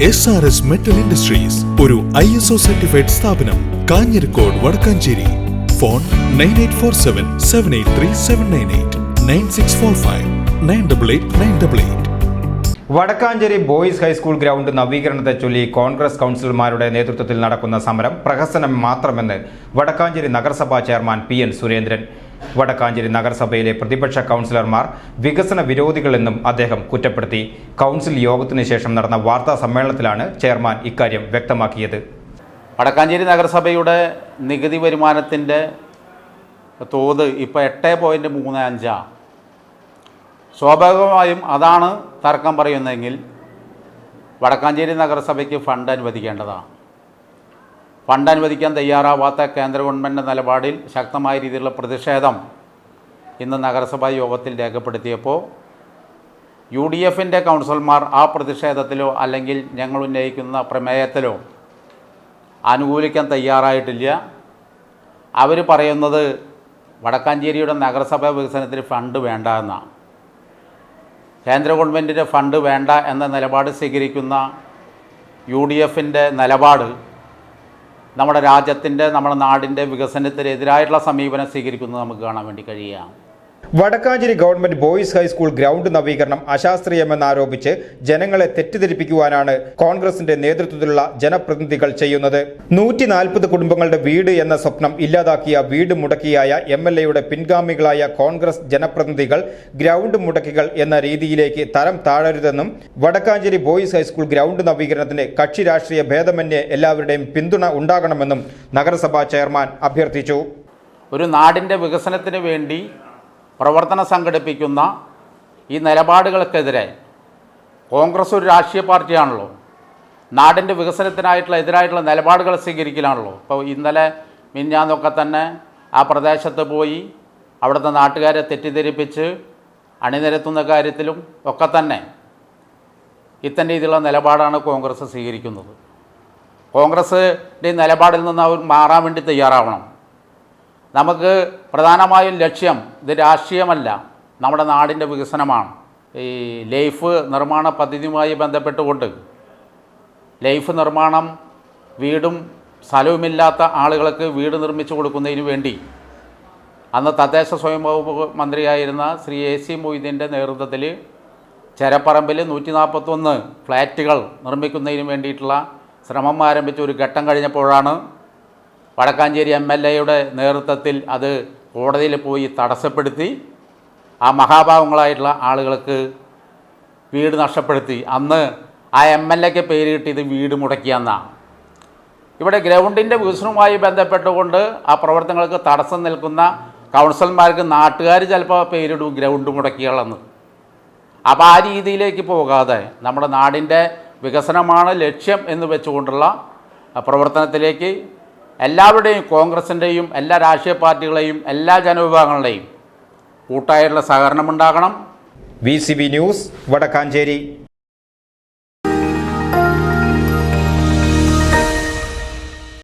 S R S metal industries ഒരു I S O certified സ്ഥാപനം Kanjirakode Vadakkanchery. Phone nine eight four seven seven eight three seven nine eight nine six four five nine double eight nine double eight Vadakkanchery boys high school ground നവീകരണത്തെ ചൊല്ലി കോൺഗ്രസ് കൗൺസിലർമാരുടെ നേതൃത്വത്തിൽ നടക്കുന്ന സമരം പ്രഹസനം മാത്രമെന്ന് വടക്കാഞ്ചേരി നഗരസഭാ chairman P N Surendran. Vadakkanchery നഗരസഭയിലെ പ്രതിപക്ഷ കൗൺസിലർമാർ വികസന വിരോധികളെന്നും അദ്ദേഹം കുറ്റപ്പെടുത്തി. കൗൺസിൽ യോഗത്തിനു ശേഷം നടന്ന വാർത്താ സമ്മേളനത്തിലാണ് ചെയർമാൻ ഇക്കാര്യം വ്യക്തമാക്കിയത്. വടക്കാഞ്ചേരി നഗരസഭയുടെ നികുതി വരുമാനത്തിന്റെ തോത് ഇപ്പോൾ എട്ട് പോയിന്റ് മൂന്ന് അഞ്ചാണ് സ്വാഭാവികമായും അതാണ് തർക്കം പറയുന്നതെങ്കിൽ വടക്കാഞ്ചേരി നഗരസഭയ്ക്ക് ഫണ്ട് അനുവദിക്കേണ്ടതാണ്. ഫണ്ട് അനുവദിക്കാൻ തയ്യാറാവാത്ത കേന്ദ്ര ഗവൺമെന്റ് നിലപാടിൽ ശക്തമായ രീതിയിലുള്ള പ്രതിഷേധം ഇന്ന് നഗരസഭാ യോഗത്തിൽ രേഖപ്പെടുത്തിയപ്പോൾ യു ഡി എഫിന്റെ കൗൺസിലർമാർ ആ പ്രതിഷേധത്തിലോ അല്ലെങ്കിൽ ഞങ്ങൾ ഉന്നയിക്കുന്ന പ്രമേയത്തിലോ അനുകൂലിക്കാൻ തയ്യാറായിട്ടില്ല. അവർ പറയുന്നത് വടക്കാഞ്ചേരിയുടെ നഗരസഭാ വികസനത്തിന് ഫണ്ട് വേണ്ട എന്നാണ്. കേന്ദ്ര ഗവൺമെന്റിന്റെ ഫണ്ട് വേണ്ട എന്ന നിലപാട് സ്വീകരിക്കുന്ന യു ഡി എഫിന്റെ നിലപാട് നമ്മുടെ രാജ്യത്തിന്റെ നമ്മുടെ നാടിന്റെ വികസനത്തിനെതിരായിട്ടുള്ള സമീപനം സ്വീകരിക്കുന്നത് നമുക്ക് കാണാൻ വേണ്ടി കഴിയുക Vadakkanchery government boys high school ground നവീകരണം അശാസ്ത്രീയമെന്നാരോപിച്ച് ജനങ്ങളെ തെറ്റിദ്ധരിപ്പിക്കുവാനാണ് കോൺഗ്രസിന്റെ നേതൃത്വത്തിലുള്ള ജനപ്രതിനിധികൾ ചെയ്യുന്നത്. നൂറ്റി നാൽപ്പത് കുടുംബങ്ങളുടെ വീട് എന്ന സ്വപ്നം ഇല്ലാതാക്കിയ വീട് മുടക്കിയായ എം എൽ എയുടെ പിൻഗാമികളായ കോൺഗ്രസ് ജനപ്രതിനിധികൾ ഗ്രൗണ്ട് മുടക്കികൾ എന്ന രീതിയിലേക്ക് തരം താഴരുതെന്നും Vadakkanchery boys high school ground നവീകരണത്തിന് കക്ഷി രാഷ്ട്രീയ ഭേദമന്യേ എല്ലാവരുടെയും പിന്തുണ ഉണ്ടാകണമെന്നും നഗരസഭാ ചെയർമാൻ അഭ്യർത്ഥിച്ചു. ഒരു നാടിന്റെ വികസനത്തിന് വേണ്ടി പ്രവർത്തനം സംഘടിപ്പിക്കുന്ന ഈ നിലപാടുകൾക്കെതിരെ കോൺഗ്രസ് ഒരു രാഷ്ട്രീയ പാർട്ടിയാണല്ലോ. നാടിന്റെ വികസനത്തിനായിട്ടുള്ള എതിരായിട്ടുള്ള നിലപാടുകൾ സ്വീകരിക്കലാണല്ലോ. ഇപ്പോൾ ഇന്നലെ മിഞ്ഞാന്നൊക്കെ തന്നെ ആ പ്രദേശത്ത് പോയി അവിടുത്തെ നാട്ടുകാരെ തെറ്റിദ്ധരിപ്പിച്ച് അണിനിരത്തുന്ന കാര്യത്തിലും ഒക്കെ തന്നെ ഇത്തരം രീതിയിലുള്ള നിലപാടാണ് കോൺഗ്രസ് സ്വീകരിക്കുന്നത്. കോൺഗ്രസിന്റെ നിലപാടിൽ നിന്ന് അവർ മാറാൻ വേണ്ടി തയ്യാറാവണം. നമുക്ക് പ്രധാനമായും ലക്ഷ്യം ഇത് രാഷ്ട്രീയമല്ല നമ്മുടെ നാടിന്റെ വികസനമാണ്. ഈ ലൈഫ് നിർമ്മാണ പദ്ധതിയുമായി ബന്ധപ്പെട്ടുകൊണ്ട് ലൈഫ് നിർമ്മാണം വീടും സ്ഥലവുമില്ലാത്ത ആളുകൾക്ക് വീട് നിർമ്മിച്ചു കൊടുക്കുന്നതിന് വേണ്ടി അന്ന് തദ്ദേശ സ്വയം വകുപ്പ് മന്ത്രിയായിരുന്ന ശ്രീ എ സി മൊയ്തീന്റെ നേതൃത്വത്തിൽ ചെരപ്പറമ്പിൽ നൂറ്റി നാൽപ്പത്തൊന്ന് ഫ്ലാറ്റുകൾ നിർമ്മിക്കുന്നതിന് വേണ്ടിയിട്ടുള്ള ശ്രമം ആരംഭിച്ച ഒരു ഘട്ടം കഴിഞ്ഞപ്പോഴാണ് വടക്കാഞ്ചേരി എം എൽ എയുടെ നേതൃത്വത്തിൽ അത് കോടതിയിൽ പോയി തടസ്സപ്പെടുത്തി ആ മഹാഭാവങ്ങളായിട്ടുള്ള ആളുകൾക്ക് വീട് നഷ്ടപ്പെടുത്തി. അന്ന് ആ എം എൽ എക്ക് പേര് കിട്ടിയത് വീട് മുടക്കിയെന്നാണ് ഇവിടെ ഗ്രൗണ്ടിന്റെ വികസനവുമായി ബന്ധപ്പെട്ടുകൊണ്ട് ആ പ്രവർത്തനങ്ങൾക്ക് തടസ്സം നിൽക്കുന്ന കൗൺസിലർമാർക്ക് നാട്ടുകാർ ചിലപ്പോൾ പേരിടും ഗ്രൗണ്ട് മുടക്കികളെന്ന് അപ്പോൾ ആ രീതിയിലേക്ക് പോകാതെ നമ്മുടെ നാടിന്റെ വികസനമാണ് ലക്ഷ്യം എന്ന് വെച്ചുകൊണ്ടുള്ള പ്രവർത്തനത്തിലേക്ക് എല്ലാവരുടെയും കോൺഗ്രസിന്റെയും എല്ലാ രാഷ്ട്രീയ പാർട്ടികളെയും എല്ലാ ജനവിഭാഗങ്ങളുടെയും കൂട്ടായിട്ടുള്ള വി ഉണ്ടാകണം. V news Vadakkanchery.